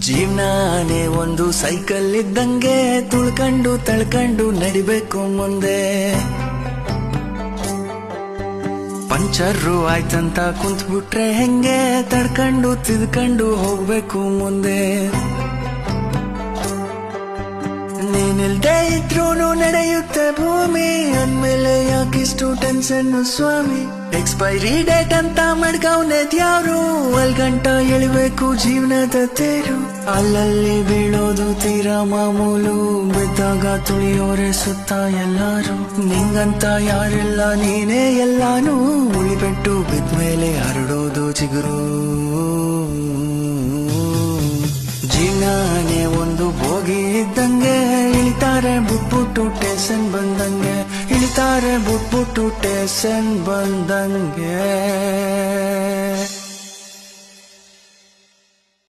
ಜೀವನಾನೇ ಒಂದು ಸೈಕಲ್ ಇದ್ದಂಗೆ ತುಳ್ಕಂಡು ತಳ್ಕಂಡು ನಡಿಬೇಕು ಮುಂದೆ. ಪಂಚರ್ರು ಆಯ್ತಂತ ಕುಂತ್ಬಿಟ್ರೆ ಹೆಂಗೆ ತಡ್ಕಂಡು ತಿದ್ಕಂಡು ಹೋಗ್ಬೇಕು ಮುಂದೆ. ನೀನಿಲ್ದೇ ಇದ್ರೂನು ನಡೆಯುತ್ತೆ ಭೂಮಿ ಅಂದ್ಮೇಲೆ ಯಾಕಿಷ್ಟು ಟೆನ್ಷನ್ ಸ್ವಾಮಿ. ಎಕ್ಸ್ಪೈರಿ ಡೇಟ್ ಅಂತ ಮಡ್ಗವ್ನೆದ್ಯಾರು ಗಂಟ ಎಳಿಬೇಕು ಜೀವನದ ತೇರು. ಅಲ್ಲಲ್ಲಿ ಬೀಳೋದು ತೀರಾ ಮಾಮೂಲು. ಬಿದ್ದಾಗ ತುಳಿಯೋರೆ ಸುತ್ತ ಎಲ್ಲಾರು. ನಿಂಗಂತ ಯಾರೆಲ್ಲ, ನೀನೇ ಎಲ್ಲಾನು. ಉಳಿಬಿಟ್ಟು ಬಿದ್ಮೇಲೆ ಹರಡೋದು ಚಿಗುರು. ಜೀವನೇ ಒಂದು ಬೋಗಿ ಇದ್ದಂಗೆ. ಇಳಿತಾರೆ ಬುಟ್ಬುಟ್ಟು ಟೇಷನ್ ಬಂದಂಗೆ ಇಳಿತಾರೆ ಬುಟ್ಬುಟ್ಟು ಟೇಷನ್ ಬಂದಂಗೆ